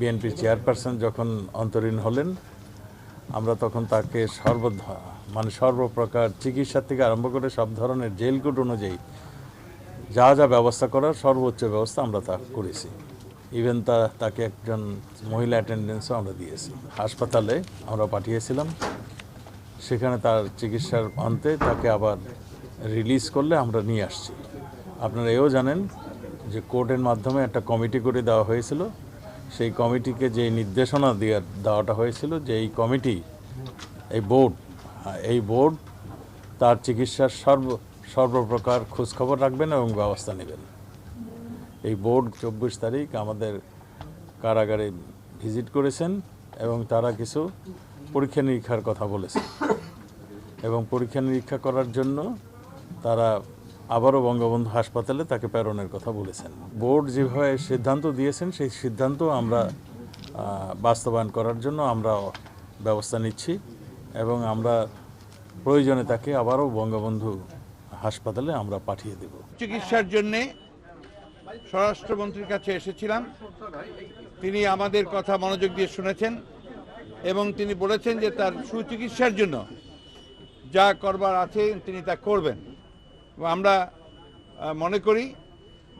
বিএনপির চেয়ারপারসন যখন অন্তরীণ হলেন, আমরা তখন তাকে সর্ব মানে সর্বপ্রকার চিকিৎসা থেকে আরম্ভ করে সব ধরনের জেল কোড অনুযায়ী যা যা ব্যবস্থা করার সর্বোচ্চ ব্যবস্থা আমরা তা করেছি। ইভেন তা, তাকে একজন মহিলা অ্যাটেন্ডেন্সও আমরা দিয়েছি। হাসপাতালে আমরা পাঠিয়েছিলাম। সেখানে তার চিকিৎসার অন্তে তাকে আবার রিলিজ করলে আমরা নিয়ে আসছি। আপনারা এও জানেন যে কোর্টের মাধ্যমে একটা কমিটি করে দেওয়া হয়েছিল। সেই কমিটিকে যে নির্দেশনা দেওয়া দেওয়াটা হয়েছিল যে এই কমিটি, এই বোর্ড এই বোর্ড তার চিকিৎসার সর্ব, সর্বপ্রকার খোঁজখবর রাখবেন এবং ব্যবস্থা নেবেন। এই বোর্ড চব্বিশ তারিখ আমাদের কারাগারে ভিজিট করেছেন এবং তারা কিছু পরীক্ষা নিরীক্ষার কথা বলেছেন। এবং পরীক্ষা নিরীক্ষা করার জন্য তারা আবারও বঙ্গবন্ধু হাসপাতালে তাকে প্রেরণের কথা বলেছেন। বোর্ড যেভাবে সিদ্ধান্ত দিয়েছেন, সেই সিদ্ধান্ত আমরা বাস্তবায়ন করার জন্য আমরা ব্যবস্থা নিচ্ছি এবং আমরা প্রয়োজনে তাকে আবারও বঙ্গবন্ধু হাসপাতালে আমরা পাঠিয়ে দেব। চিকিৎসার জন্য স্বরাষ্ট্রমন্ত্রীর কাছে এসেছিলাম। তিনি আমাদের কথা মনোযোগ দিয়ে শুনেছেন এবং তিনি বলেছেন যে তার সুচিকিৎসার জন্য যা করবার আছে তিনি তা করবেন। আমরা মনে করি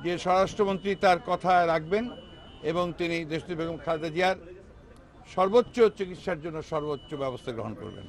যে স্বরাষ্ট্রমন্ত্রী তার কথা রাখবেন এবং তিনি দেশটি বেগম খালেদা জিয়ার সর্বোচ্চ চিকিৎসার জন্য সর্বোচ্চ ব্যবস্থা গ্রহণ করবেন।